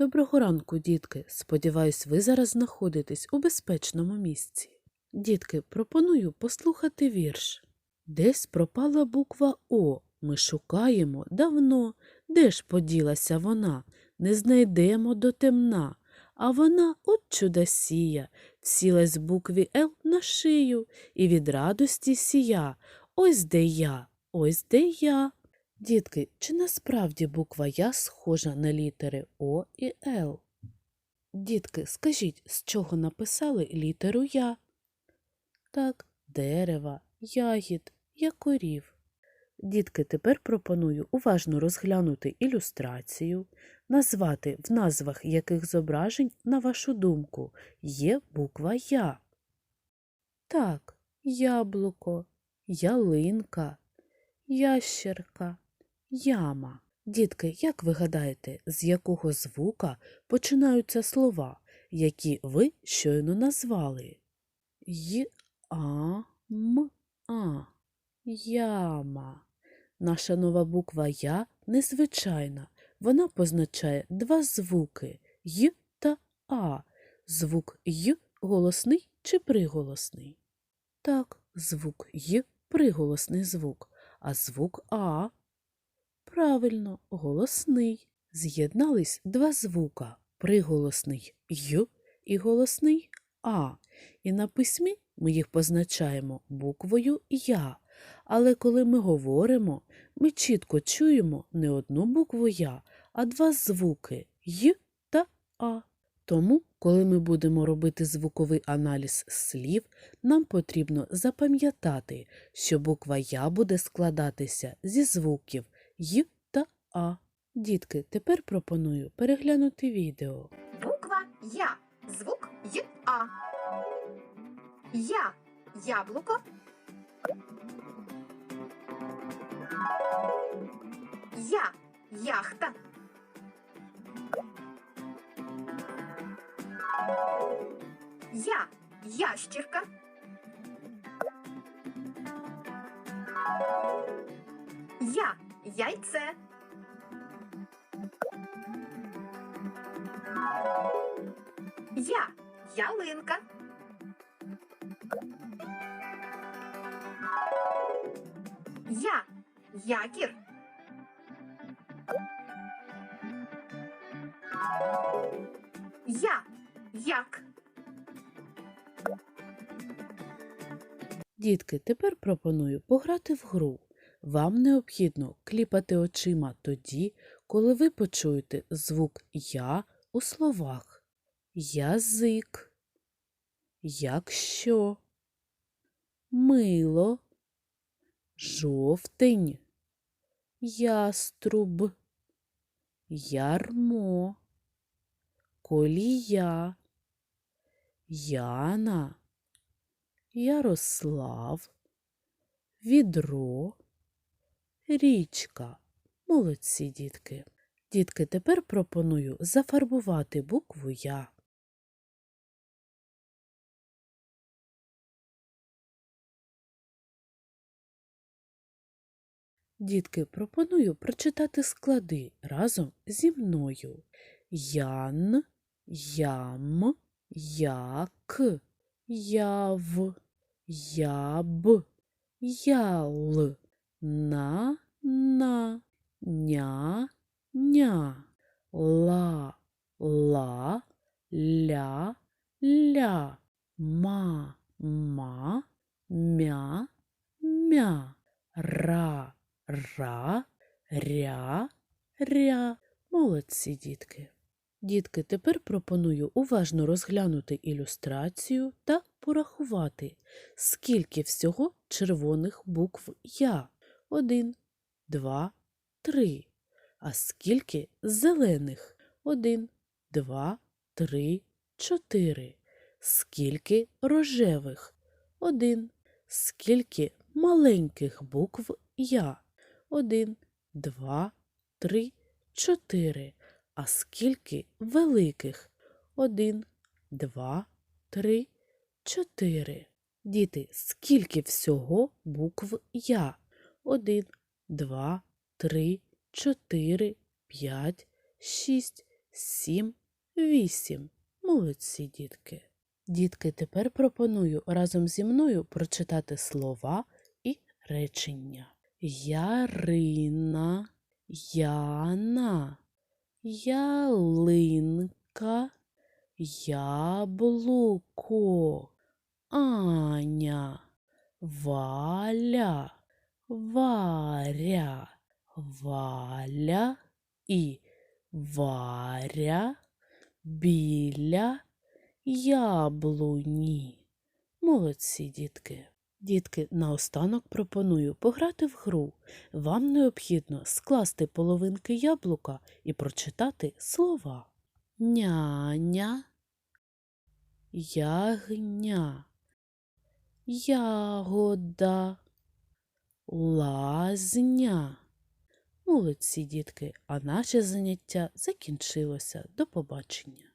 Доброго ранку, дітки. Сподіваюсь, ви зараз знаходитесь у безпечному місці. Дітки, пропоную послухати вірш. Десь пропала буква О. Ми шукаємо давно. Де ж поділася вона? Не знайдемо до темна. А вона от чудосія, всілась букві Л на шию і від радості сія. Ось де я, ось де я. Дітки, чи насправді буква Я схожа на літери О і Л? Дітки, скажіть, з чого написали літеру Я? Так, дерева, ягід, якорів. Дітки, тепер пропоную уважно розглянути ілюстрацію, назвати в назвах яких зображень, на вашу думку, є буква Я. Так, яблуко, ялинка, ящерка, яма. Дітки, як ви гадаєте, з якого звука починаються слова, які ви щойно назвали? Й, а, м, а. Яма. Наша нова буква Я незвичайна. Вона позначає два звуки Й та А. Звук Й голосний чи приголосний? Так, звук Й приголосний звук, а звук А. Правильно, голосний. З'єднались два звука приголосний Й і голосний А. І на письмі ми їх позначаємо буквою Я. Але коли ми говоримо, ми чітко чуємо не одну букву Я, а два звуки Й та А. Тому, коли ми будемо робити звуковий аналіз слів, нам потрібно запам'ятати, що буква Я буде складатися зі звуків Й та А. Дітки, тепер пропоную переглянути відео. Буква Я. Звук Й А. Я. Яблуко. Я. Яхта. Я. Ящірка. Я. Яйце. Я. Ялинка. Я. Якір. Я. Як. Дітки, тепер пропоную пограти в гру. Вам необхідно кліпати очима тоді, коли ви почуєте звук Я у словах. Язик, якщо, мило, жовтень, яструб, ярмо, колія, Яна, Ярослав, відро, річка. Молодці, дітки. Дітки, тепер пропоную зафарбувати букву Я. Дітки, пропоную прочитати склади разом зі мною. Ян, ям, як, яв, яб, ял, на, на, ня, ня, ла, ла, ля, ля, ма, ма, мя, мя, ра, ра, ря, ря. Молодці, дітки. Дітки, тепер пропоную уважно розглянути ілюстрацію та порахувати, скільки всього червоних букв Я. Один, два, три. А скільки зелених? Один, два, три, чотири. Скільки рожевих? Один. Скільки маленьких букв Я? Один, два, три, чотири. А скільки великих? Один, два, три, чотири. Діти, скільки всього букв Я? Один, два, три, чотири, п'ять, шість, сім, вісім. Молодці, дітки. Дітки, тепер пропоную разом зі мною прочитати слова і речення. Ярина, Яна, ялинка, яблуко, Аня, Валя, Варя, Валя і Варя біля яблуні. Молодці, дітки. Дітки, наостанок пропоную пограти в гру. Вам необхідно скласти половинки яблука і прочитати слова. Няня, ягня, ягода, лазня. Молодці, дітки, а наше заняття закінчилося. До побачення.